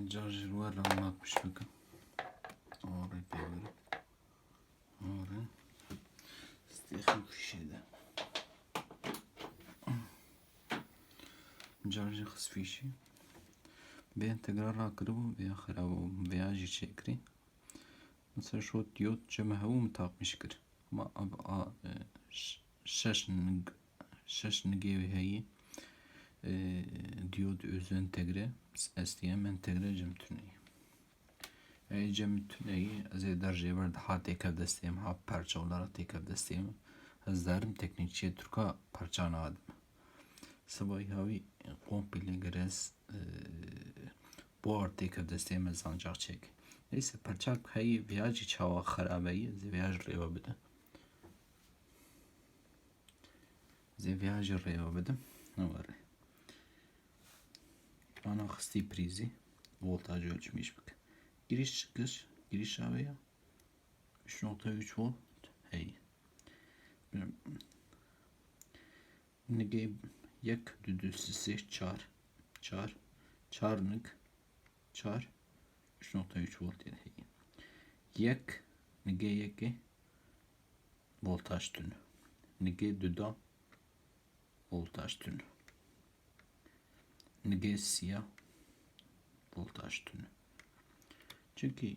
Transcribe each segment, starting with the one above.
Carjır var anlatmış bakın. Oraya devre. Oraya. Stefan fişede. Carjır kız fişi. Ben tekrar akırım veya xarabım veya jî çekri. Mesela şu diyot cemhevu takmış kır. Ma ab a e, ş- şeş nig şeş nigevi heyi e, diyot öz entegre STM entegre cem tüneyi. Ey cem tüneyi az derece var daha teker desteğim ha parça olarak teker desteğim. Az derim teknikçiye Türk'a parça adım. Sabah havi komple gerez e, bu artık desteğimiz ancak çek. Neyse parçak heyi viyacı çava xarabeyi ziviyaj reva bide. Ziviyaj reva bide. Ne var? Ana xısti prizi voltaj ölçmüş bak. Giriş çıkış giriş havaya 3.3 volt hey. Nige yek düdüsüsü çar çar çarnık çar 3.3 volt yani. Yek nige yeki voltaj tünü. Nige düda voltaj tünü. Nige siyah voltaj tünü. Çünkü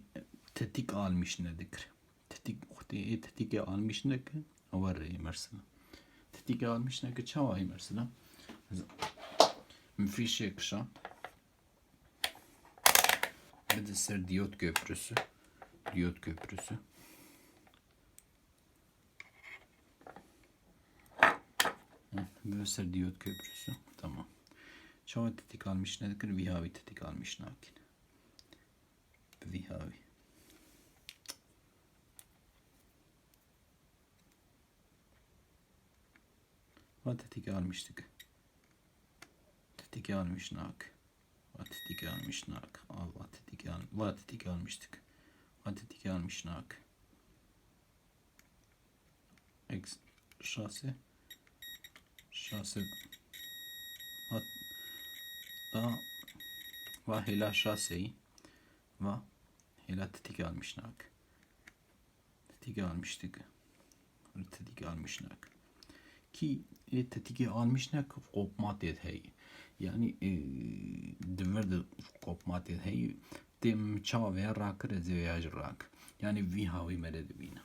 tetik almış nedir? Tetik uhtiye tetik almış ne ki? Var mesela. Tetik almış ne ki çava mesela. Müfişe kışa. Bir de ser diyot köprüsü. Diyot köprüsü. Hı, Böyle ser diyot köprüsü. Tamam. Çava tetik almış nedir? Vihavi tetik almış nakin. Vihavi. Va tetik almıştık. Tetik almış nak. Va tetik almış nak. Al va tetik al. Va tetik almıştık. Va tetik almış nak. Ex şase. Şase. Va va hela şaseyi. Va hela tetik almış nak. Tetik almıştık. Tetik almış nak ki e, tetike almış ne kopma hey. Yani e, dever de kopma hey. Dem çava veya rakır ez veya rak. Yani vi havi mere de bina.